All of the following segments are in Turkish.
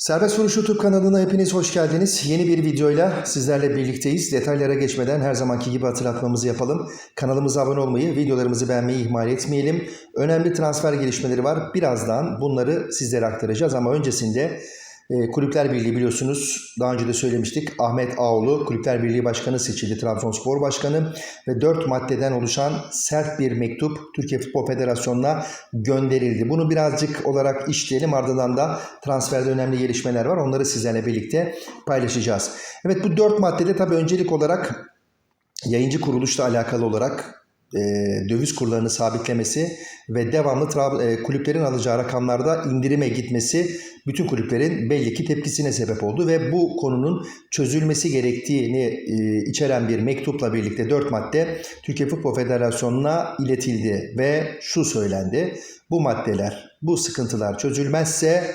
Serbest Vuruş YouTube kanalına hepiniz hoş geldiniz. Yeni bir videoyla sizlerle birlikteyiz. Detaylara geçmeden her zamanki gibi hatırlatmamızı yapalım. Kanalımıza abone olmayı, videolarımızı beğenmeyi ihmal etmeyelim. Önemli transfer gelişmeleri var. Birazdan bunları sizlere aktaracağız ama öncesinde e, Kulüpler Birliği biliyorsunuz daha önce de söylemiştik. Ahmet Ağoğlu Kulüpler Birliği Başkanı seçildi. Trabzonspor Başkanı ve 4 maddeden oluşan sert bir mektup Türkiye Futbol Federasyonu'na gönderildi. Bunu birazcık olarak işleyelim ardından da transferde önemli gelişmeler var. Onları sizlerle birlikte paylaşacağız. Evet bu 4 maddede tabii öncelik olarak yayıncı kuruluşla alakalı olarak e, döviz kurlarını sabitlemesi ve devamlı tra- e, kulüplerin alacağı rakamlarda indirime gitmesi bütün kulüplerin belli ki tepkisine sebep oldu ve bu konunun çözülmesi gerektiğini e, içeren bir mektupla birlikte 4 madde Türkiye Futbol Federasyonu'na iletildi ve şu söylendi. Bu maddeler, bu sıkıntılar çözülmezse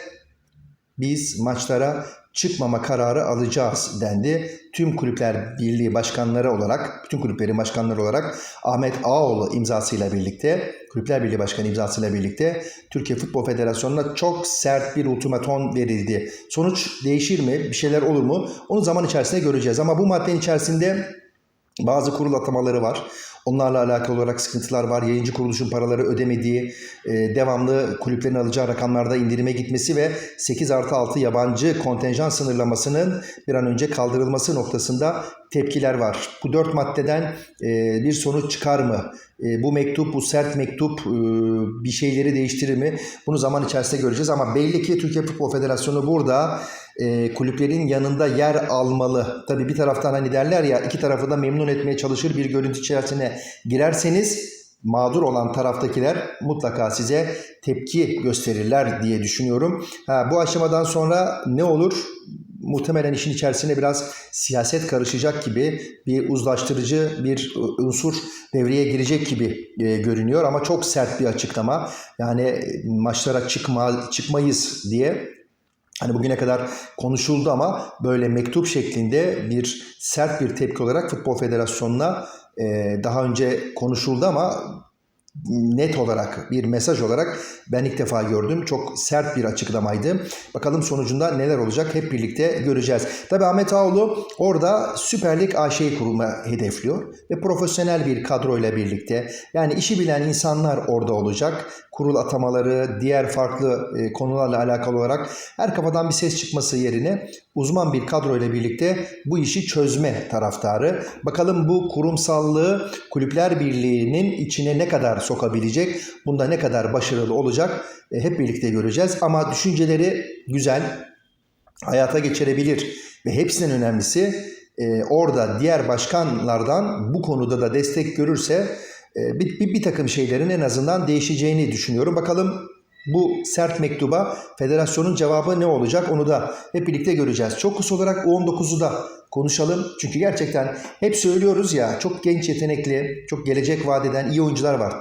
biz maçlara çıkmama kararı alacağız dendi. Tüm kulüpler birliği başkanları olarak, bütün kulüplerin başkanları olarak Ahmet Ağoğlu imzasıyla birlikte, Kulüpler Birliği Başkanı imzasıyla birlikte Türkiye Futbol Federasyonu'na çok sert bir ultimaton verildi. Sonuç değişir mi? Bir şeyler olur mu? Onu zaman içerisinde göreceğiz. Ama bu maddenin içerisinde bazı kurul atamaları var. Onlarla alakalı olarak sıkıntılar var. Yayıncı kuruluşun paraları ödemediği, e, devamlı kulüplerin alacağı rakamlarda indirime gitmesi ve 8 artı 6 yabancı kontenjan sınırlamasının bir an önce kaldırılması noktasında tepkiler var. Bu dört maddeden e, bir sonuç çıkar mı? E, bu mektup, bu sert mektup bir şeyleri değiştirir mi? Bunu zaman içerisinde göreceğiz ama belli ki Türkiye Futbol Federasyonu burada kulüplerin yanında yer almalı. Tabii bir taraftan hani derler ya iki tarafı da memnun etmeye çalışır bir görüntü içerisine girerseniz mağdur olan taraftakiler mutlaka size tepki gösterirler diye düşünüyorum. Ha, bu aşamadan sonra ne olur? Muhtemelen işin içerisine biraz siyaset karışacak gibi bir uzlaştırıcı bir unsur devreye girecek gibi e, görünüyor ama çok sert bir açıklama. Yani maçlara çıkma çıkmayız diye Hani bugüne kadar konuşuldu ama böyle mektup şeklinde bir sert bir tepki olarak Futbol Federasyonu'na e, daha önce konuşuldu ama net olarak bir mesaj olarak ben ilk defa gördüm. Çok sert bir açıklamaydı. Bakalım sonucunda neler olacak hep birlikte göreceğiz. Tabii Ahmet Ağoğlu orada Süper Lig AŞ'yi kurma hedefliyor ve profesyonel bir kadroyla birlikte yani işi bilen insanlar orada olacak. Kurul atamaları, diğer farklı e, konularla alakalı olarak her kafadan bir ses çıkması yerine uzman bir kadroyla birlikte bu işi çözme taraftarı. Bakalım bu kurumsallığı Kulüpler Birliği'nin içine ne kadar sokabilecek, bunda ne kadar başarılı olacak e, hep birlikte göreceğiz. Ama düşünceleri güzel, hayata geçirebilir ve hepsinden önemlisi e, orada diğer başkanlardan bu konuda da destek görürse bir, bir, bir takım şeylerin en azından değişeceğini düşünüyorum. Bakalım bu sert mektuba federasyonun cevabı ne olacak onu da hep birlikte göreceğiz. Çok kısa olarak U19'u da konuşalım. Çünkü gerçekten hep söylüyoruz ya çok genç yetenekli, çok gelecek vadeden iyi oyuncular var.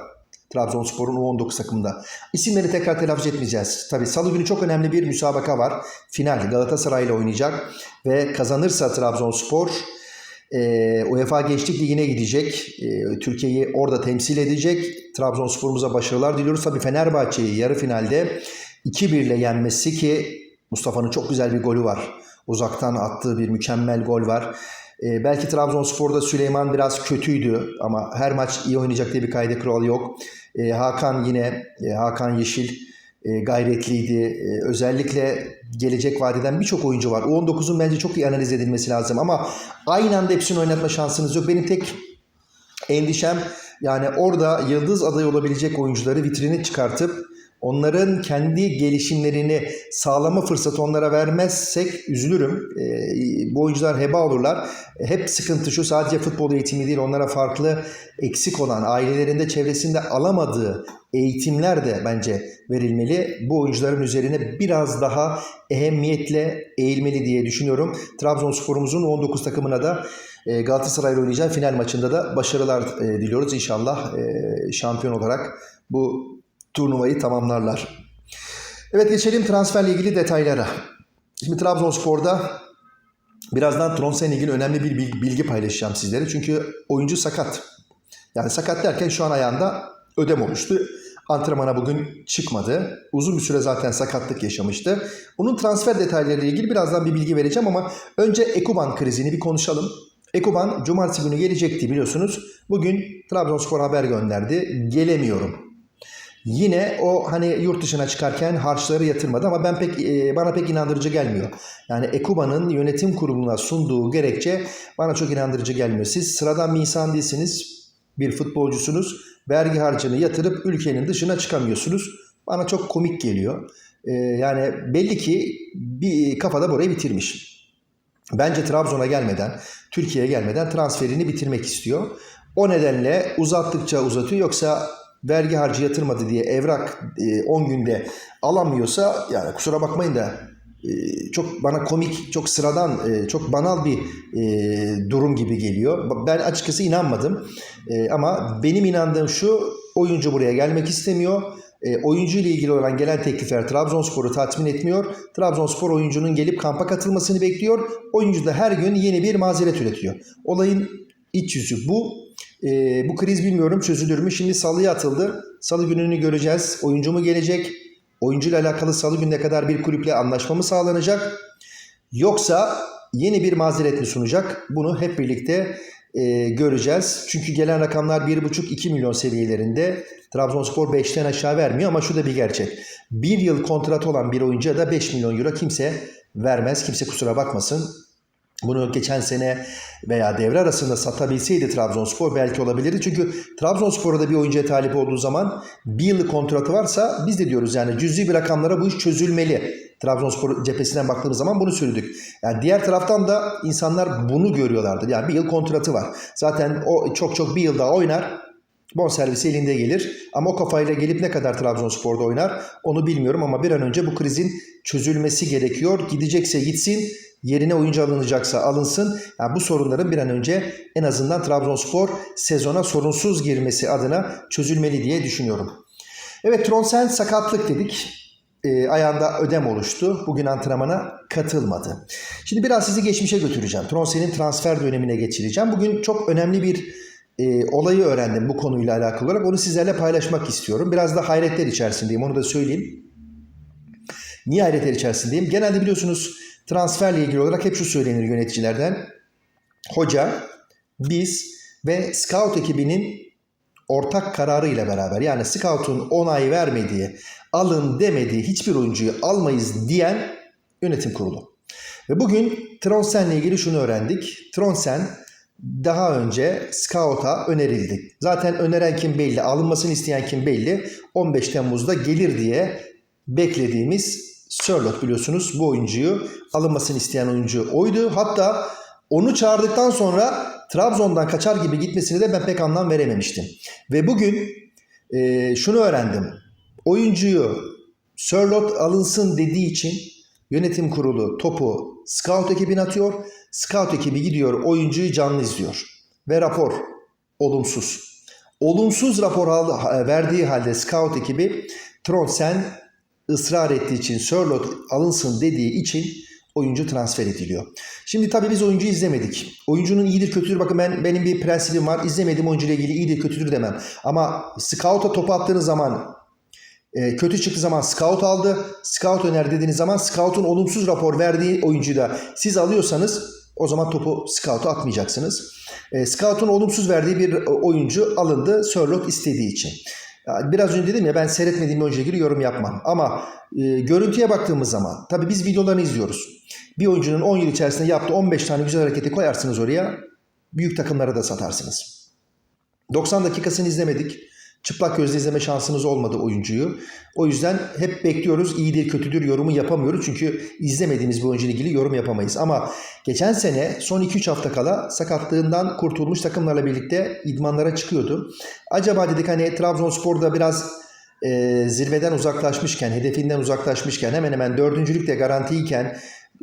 Trabzonspor'un U19 takımında. İsimleri tekrar telaffuz etmeyeceğiz. Tabii salı günü çok önemli bir müsabaka var. Final Galatasaray ile oynayacak ve kazanırsa Trabzonspor e, UEFA Gençlik Ligi'ne gidecek. E, Türkiye'yi orada temsil edecek. Trabzonspor'umuza başarılar diliyoruz. Tabii Fenerbahçe'yi yarı finalde 2-1 ile yenmesi ki Mustafa'nın çok güzel bir golü var. Uzaktan attığı bir mükemmel gol var. E, belki Trabzonspor'da Süleyman biraz kötüydü ama her maç iyi oynayacak diye bir kaydı kuralı yok. E, Hakan yine e, Hakan Yeşil gayretliydi. E, özellikle gelecek vadeden birçok oyuncu var. U19'un bence çok iyi analiz edilmesi lazım ama aynı anda hepsini oynatma şansınız yok. Benim tek endişem yani orada yıldız adayı olabilecek oyuncuları vitrini çıkartıp onların kendi gelişimlerini sağlama fırsatı onlara vermezsek üzülürüm. E, bu oyuncular heba olurlar. Hep sıkıntı şu sadece futbol eğitimi değil onlara farklı eksik olan ailelerinde çevresinde alamadığı eğitimler de bence verilmeli. Bu oyuncuların üzerine biraz daha ehemmiyetle eğilmeli diye düşünüyorum. Trabzonspor'umuzun 19 takımına da e, Galatasaray'la oynayacağı final maçında da başarılar e, diliyoruz. İnşallah e, şampiyon olarak bu turnuvayı tamamlarlar. Evet geçelim transferle ilgili detaylara. Şimdi Trabzonspor'da birazdan Tronsen'le ilgili önemli bir bilgi paylaşacağım sizlere. Çünkü oyuncu sakat. Yani sakat derken şu an ayağında ödem oluştu. Antrenmana bugün çıkmadı. Uzun bir süre zaten sakatlık yaşamıştı. Bunun transfer detaylarıyla ilgili birazdan bir bilgi vereceğim ama önce Ekuban krizini bir konuşalım. Ekuban cumartesi günü gelecekti biliyorsunuz. Bugün Trabzonspor haber gönderdi. Gelemiyorum. Yine o hani yurt dışına çıkarken harçları yatırmadı ama ben pek e, bana pek inandırıcı gelmiyor. Yani Ekuba'nın yönetim kuruluna sunduğu gerekçe bana çok inandırıcı gelmiyor. Siz sıradan bir insan değilsiniz, bir futbolcusunuz. Vergi harcını yatırıp ülkenin dışına çıkamıyorsunuz. Bana çok komik geliyor. E, yani belli ki bir kafada burayı bitirmiş. Bence Trabzon'a gelmeden, Türkiye'ye gelmeden transferini bitirmek istiyor. O nedenle uzattıkça uzatıyor. Yoksa vergi harcı yatırmadı diye evrak e, 10 günde alamıyorsa yani kusura bakmayın da e, çok bana komik, çok sıradan, e, çok banal bir e, durum gibi geliyor. Ben açıkçası inanmadım. E, ama benim inandığım şu oyuncu buraya gelmek istemiyor. E, oyuncu ile ilgili olan gelen teklifler Trabzonspor'u tatmin etmiyor. Trabzonspor oyuncunun gelip kampa katılmasını bekliyor. Oyuncu da her gün yeni bir mazeret üretiyor. Olayın iç yüzü bu. E, bu kriz bilmiyorum çözülür mü? Şimdi salıya atıldı. Salı gününü göreceğiz. Oyuncu mu gelecek? Oyuncuyla alakalı salı gününe kadar bir kulüple anlaşma mı sağlanacak? Yoksa yeni bir mazeret mi sunacak? Bunu hep birlikte e, göreceğiz. Çünkü gelen rakamlar 1,5-2 milyon seviyelerinde. Trabzonspor 5'ten aşağı vermiyor ama şu da bir gerçek. Bir yıl kontratı olan bir oyuncuya da 5 milyon euro kimse vermez. Kimse kusura bakmasın. Bunu geçen sene veya devre arasında satabilseydi Trabzonspor belki olabilirdi. Çünkü Trabzonspor'a da bir oyuncuya talip olduğu zaman bir yıllık kontratı varsa biz de diyoruz yani cüzi bir rakamlara bu iş çözülmeli. Trabzonspor cephesinden baktığımız zaman bunu söyledik. Yani diğer taraftan da insanlar bunu görüyorlardı. Yani bir yıl kontratı var. Zaten o çok çok bir yıl daha oynar. Bonservisi elinde gelir. Ama o kafayla gelip ne kadar Trabzonspor'da oynar onu bilmiyorum ama bir an önce bu krizin çözülmesi gerekiyor. Gidecekse gitsin, yerine oyuncu alınacaksa alınsın. Yani bu sorunların bir an önce en azından Trabzonspor sezona sorunsuz girmesi adına çözülmeli diye düşünüyorum. Evet Tronsen sakatlık dedik. E, ayağında ödem oluştu. Bugün antrenmana katılmadı. Şimdi biraz sizi geçmişe götüreceğim. Tronsen'in transfer dönemine geçireceğim. Bugün çok önemli bir e, olayı öğrendim bu konuyla alakalı olarak. Onu sizlerle paylaşmak istiyorum. Biraz da hayretler içerisindeyim. Onu da söyleyeyim. Niye hayretler içerisindeyim? Genelde biliyorsunuz transferle ilgili olarak hep şu söylenir yöneticilerden. Hoca, biz ve scout ekibinin ortak kararı ile beraber yani scout'un onay vermediği, alın demediği hiçbir oyuncuyu almayız diyen yönetim kurulu. Ve bugün Tronsen'le ilgili şunu öğrendik. Tronsen daha önce Scout'a önerildi. Zaten öneren kim belli, alınmasını isteyen kim belli. 15 Temmuz'da gelir diye beklediğimiz Sörlot biliyorsunuz bu oyuncuyu alınmasını isteyen oyuncu oydu. Hatta onu çağırdıktan sonra Trabzon'dan kaçar gibi gitmesini de ben pek anlam verememiştim. Ve bugün e, şunu öğrendim. Oyuncuyu Sörlot alınsın dediği için yönetim kurulu topu scout ekibine atıyor. Scout ekibi gidiyor oyuncuyu canlı izliyor. Ve rapor olumsuz. Olumsuz rapor aldı, verdiği halde scout ekibi Tronsen ısrar ettiği için Sörlot alınsın dediği için oyuncu transfer ediliyor. Şimdi tabii biz oyuncu izlemedik. Oyuncunun iyidir kötüdür bakın ben benim bir prensibim var. İzlemediğim oyuncuyla ilgili iyidir kötüdür demem. Ama scout'a topu attığınız zaman e, kötü çıktığı zaman scout aldı. Scout öner dediğiniz zaman scout'un olumsuz rapor verdiği oyuncuyu da siz alıyorsanız o zaman topu scout'a atmayacaksınız. E, scout'un olumsuz verdiği bir oyuncu alındı Sörlot istediği için. Biraz önce dedim ya ben seyretmediğim bir oyuncuyla ilgili yorum yapmam. Ama e, görüntüye baktığımız zaman tabii biz videolarını izliyoruz. Bir oyuncunun 10 yıl içerisinde yaptığı 15 tane güzel hareketi koyarsınız oraya. Büyük takımlara da satarsınız. 90 dakikasını izlemedik. Çıplak gözle izleme şansınız olmadı oyuncuyu. O yüzden hep bekliyoruz. İyidir kötüdür yorumu yapamıyoruz. Çünkü izlemediğimiz bir oyuncuyla ilgili yorum yapamayız. Ama geçen sene son 2-3 hafta kala sakatlığından kurtulmuş takımlarla birlikte idmanlara çıkıyordu. Acaba dedik hani Trabzonspor'da biraz e, zirveden uzaklaşmışken, hedefinden uzaklaşmışken hemen hemen dördüncülükte garantiyken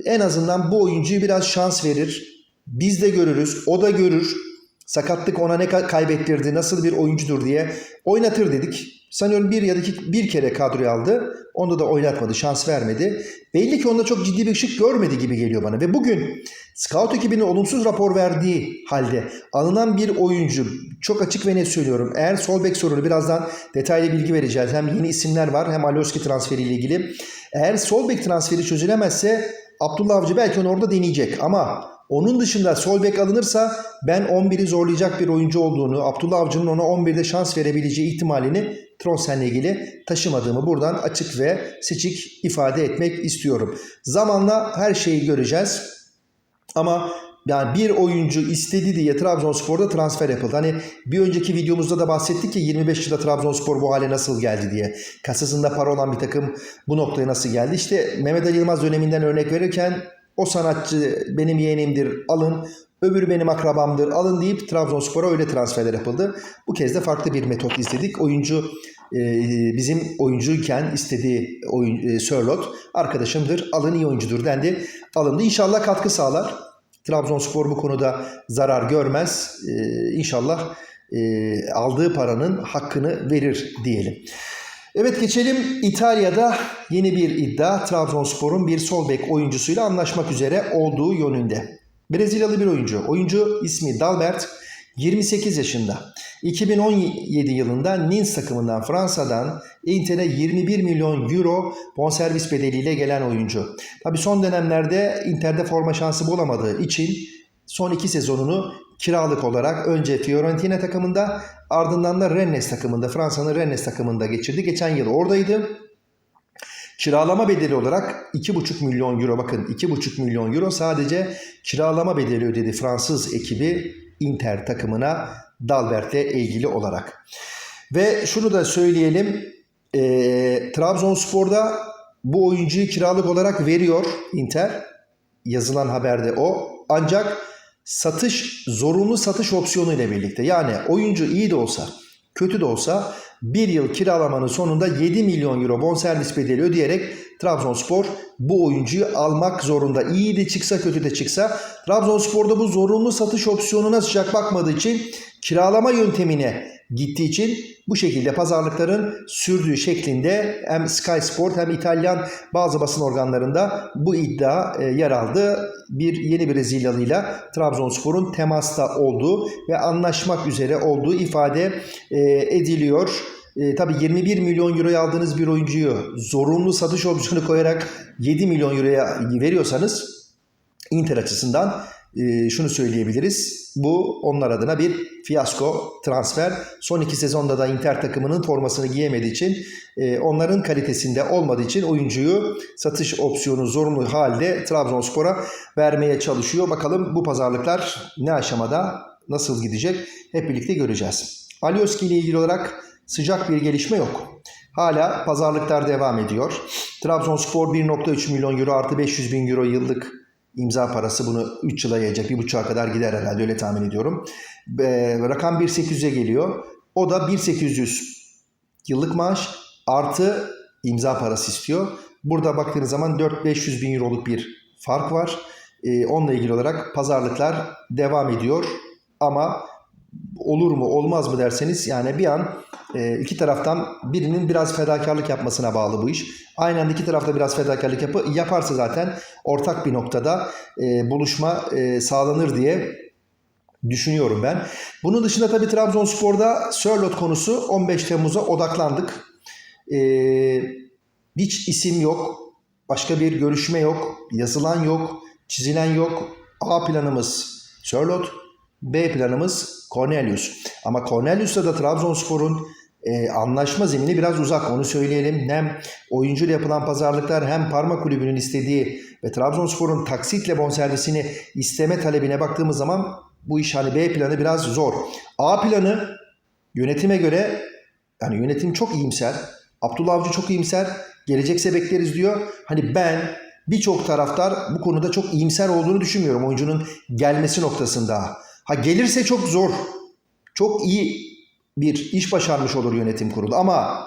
en azından bu oyuncuyu biraz şans verir. Biz de görürüz, o da görür sakatlık ona ne kaybettirdi, nasıl bir oyuncudur diye oynatır dedik. Sanıyorum bir ya da iki, bir kere kadroya aldı. Onda da oynatmadı, şans vermedi. Belli ki onda çok ciddi bir ışık görmedi gibi geliyor bana. Ve bugün scout ekibinin olumsuz rapor verdiği halde alınan bir oyuncu çok açık ve net söylüyorum. Eğer sol bek sorunu birazdan detaylı bilgi vereceğiz. Hem yeni isimler var hem Alioski transferiyle ilgili. Eğer sol bek transferi çözülemezse Abdullah Avcı belki onu orada deneyecek ama onun dışında sol bek alınırsa ben 11'i zorlayacak bir oyuncu olduğunu, Abdullah Avcı'nın ona 11'de şans verebileceği ihtimalini Tronsen'le ilgili taşımadığımı buradan açık ve seçik ifade etmek istiyorum. Zamanla her şeyi göreceğiz. Ama yani bir oyuncu istedi diye Trabzonspor'da transfer yapıldı. Hani bir önceki videomuzda da bahsettik ki 25 yılda Trabzonspor bu hale nasıl geldi diye. Kasasında para olan bir takım bu noktaya nasıl geldi? İşte Mehmet Ali Yılmaz döneminden örnek verirken o sanatçı benim yeğenimdir alın, öbürü benim akrabamdır alın deyip Trabzonspor'a öyle transferler yapıldı. Bu kez de farklı bir metot izledik. Oyuncu e, bizim oyuncuyken istediği oyun, e, Sörlot arkadaşımdır alın iyi oyuncudur dendi. Alındı. İnşallah katkı sağlar. Trabzonspor bu konuda zarar görmez. Ee, inşallah e, aldığı paranın hakkını verir diyelim. Evet geçelim İtalya'da yeni bir iddia Trabzonspor'un bir sol bek oyuncusuyla anlaşmak üzere olduğu yönünde. Brezilyalı bir oyuncu. Oyuncu ismi Dalbert 28 yaşında. 2017 yılında Nice takımından Fransa'dan Inter'e 21 milyon euro bonservis bedeliyle gelen oyuncu. Tabi son dönemlerde Inter'de forma şansı bulamadığı için son iki sezonunu kiralık olarak önce Fiorentina takımında ardından da Rennes takımında Fransa'nın Rennes takımında geçirdi. Geçen yıl oradaydı. Kiralama bedeli olarak 2,5 milyon euro bakın 2,5 milyon euro sadece kiralama bedeli ödedi Fransız ekibi Inter takımına Dalbert'le ilgili olarak. Ve şunu da söyleyelim. E, Trabzonspor'da bu oyuncuyu kiralık olarak veriyor Inter. Yazılan haberde o. Ancak satış zorunlu satış opsiyonu ile birlikte. Yani oyuncu iyi de olsa kötü de olsa bir yıl kiralamanın sonunda 7 milyon euro bonservis bedeli ödeyerek Trabzonspor bu oyuncuyu almak zorunda. İyi de çıksa kötü de çıksa. Trabzonspor'da bu zorunlu satış opsiyonuna sıcak bakmadığı için kiralama yöntemine gittiği için bu şekilde pazarlıkların sürdüğü şeklinde hem Sky Sport hem İtalyan bazı basın organlarında bu iddia e, yer aldı. Bir yeni Brezilyalıyla Trabzonspor'un temasta olduğu ve anlaşmak üzere olduğu ifade e, ediliyor. E, tabii 21 milyon euroya aldığınız bir oyuncuyu zorunlu satış opsiyonu koyarak 7 milyon euroya veriyorsanız Inter açısından e, şunu söyleyebiliriz. Bu onlar adına bir fiyasko transfer. Son iki sezonda da Inter takımının formasını giyemediği için e, onların kalitesinde olmadığı için oyuncuyu satış opsiyonu zorunlu halde Trabzonspor'a vermeye çalışıyor. Bakalım bu pazarlıklar ne aşamada nasıl gidecek hep birlikte göreceğiz. Alioski ile ilgili olarak sıcak bir gelişme yok. Hala pazarlıklar devam ediyor. Trabzonspor 1.3 milyon euro artı 500 bin euro yıllık imza parası bunu 3 yıla yayacak. 1.5'a kadar gider herhalde öyle tahmin ediyorum. E, rakam 1.800'e geliyor. O da 1.800 yıllık maaş artı imza parası istiyor. Burada baktığınız zaman 4-500 bin euroluk bir fark var. E, onunla ilgili olarak pazarlıklar devam ediyor. Ama olur mu olmaz mı derseniz yani bir an e, iki taraftan birinin biraz fedakarlık yapmasına bağlı bu iş. Aynı anda iki tarafta biraz fedakarlık yapı, yaparsa zaten ortak bir noktada e, buluşma e, sağlanır diye düşünüyorum ben. Bunun dışında tabii Trabzonspor'da Sörlot konusu 15 Temmuz'a odaklandık. E, hiç isim yok, başka bir görüşme yok, yazılan yok, çizilen yok. A planımız Sörlot, B planımız Cornelius. Ama Cornelius'ta da Trabzonspor'un e, anlaşma zemini biraz uzak onu söyleyelim. Hem oyuncuyla yapılan pazarlıklar hem Parma Kulübü'nün istediği ve Trabzonspor'un taksitle bonservisini isteme talebine baktığımız zaman bu iş hani B planı biraz zor. A planı yönetime göre yani yönetim çok iyimser. Abdullah Avcı çok iyimser. Gelecekse bekleriz diyor. Hani ben birçok taraftar bu konuda çok iyimser olduğunu düşünmüyorum oyuncunun gelmesi noktasında. Ha gelirse çok zor. Çok iyi bir iş başarmış olur yönetim kurulu ama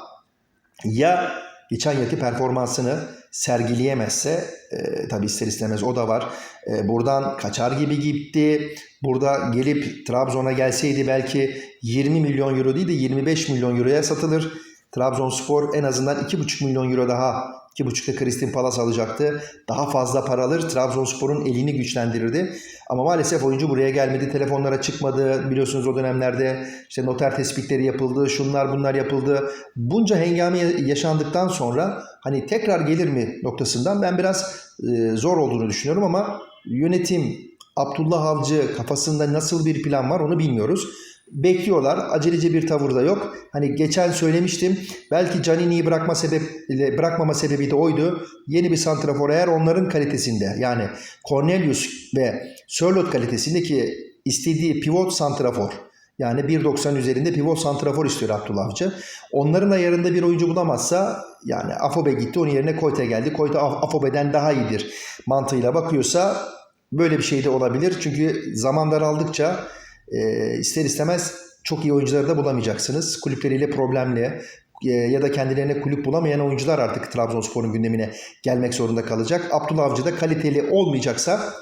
ya geçen yılki performansını sergileyemezse e, tabi ister istemez o da var. E, buradan kaçar gibi gitti. Burada gelip Trabzon'a gelseydi belki 20 milyon euro değil de 25 milyon euroya satılır. Trabzonspor en azından 2,5 milyon euro daha 2,5'da Kristin Palas alacaktı. Daha fazla para alır. Trabzonspor'un elini güçlendirirdi. Ama maalesef oyuncu buraya gelmedi. Telefonlara çıkmadı. Biliyorsunuz o dönemlerde işte noter tespitleri yapıldı. Şunlar bunlar yapıldı. Bunca hengame yaşandıktan sonra hani tekrar gelir mi noktasından ben biraz e, zor olduğunu düşünüyorum ama yönetim Abdullah Avcı kafasında nasıl bir plan var onu bilmiyoruz. Bekliyorlar. Aceleci bir tavır da yok. Hani geçen söylemiştim. Belki Canini'yi bırakma sebebiyle bırakmama sebebi de oydu. Yeni bir santrafor eğer onların kalitesinde yani Cornelius ve Sörloth kalitesindeki istediği pivot santrafor yani 1.90 üzerinde pivot santrafor istiyor Abdullah Avcı. Onların ayarında bir oyuncu bulamazsa yani Afobe gitti onun yerine Koyta geldi. Koyta Af- Afobe'den daha iyidir mantığıyla bakıyorsa böyle bir şey de olabilir. Çünkü zaman daraldıkça e, ister istemez çok iyi oyuncuları da bulamayacaksınız. Kulüpleriyle problemli e, ya da kendilerine kulüp bulamayan oyuncular artık Trabzonspor'un gündemine gelmek zorunda kalacak. Abdullah Avcı da kaliteli olmayacaksa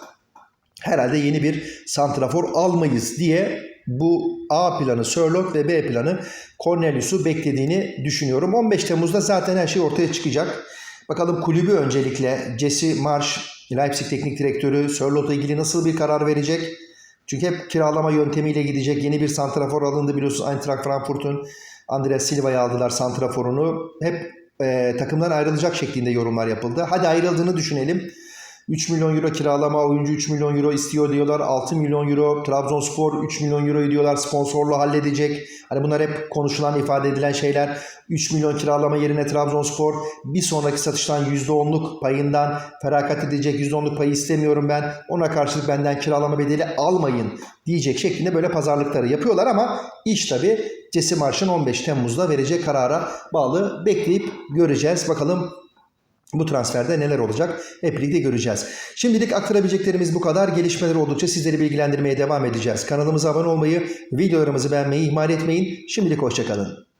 herhalde yeni bir santrafor almayız diye bu A planı Sörloth ve B planı Cornelius'u beklediğini düşünüyorum. 15 Temmuz'da zaten her şey ortaya çıkacak. Bakalım kulübü öncelikle Jesse Marsch, Leipzig teknik direktörü Sörloth'la ilgili nasıl bir karar verecek? Çünkü hep kiralama yöntemiyle gidecek. Yeni bir santrafor alındı biliyorsunuz Eintracht Frankfurt'un Andreas Silva'yı aldılar santraforunu. Hep e, takımdan ayrılacak şeklinde yorumlar yapıldı. Hadi ayrıldığını düşünelim. 3 milyon euro kiralama, oyuncu 3 milyon euro istiyor diyorlar. 6 milyon euro, Trabzonspor 3 milyon euro diyorlar. Sponsorlu halledecek. Hani bunlar hep konuşulan, ifade edilen şeyler. 3 milyon kiralama yerine Trabzonspor bir sonraki satıştan %10'luk payından feragat edecek. %10'luk payı istemiyorum ben. Ona karşılık benden kiralama bedeli almayın diyecek şeklinde böyle pazarlıkları yapıyorlar ama iş tabi Jesse Marş'ın 15 Temmuz'da vereceği karara bağlı. Bekleyip göreceğiz. Bakalım bu transferde neler olacak hep birlikte göreceğiz. Şimdilik aktarabileceklerimiz bu kadar. Gelişmeler oldukça sizleri bilgilendirmeye devam edeceğiz. Kanalımıza abone olmayı, videolarımızı beğenmeyi ihmal etmeyin. Şimdilik hoşçakalın.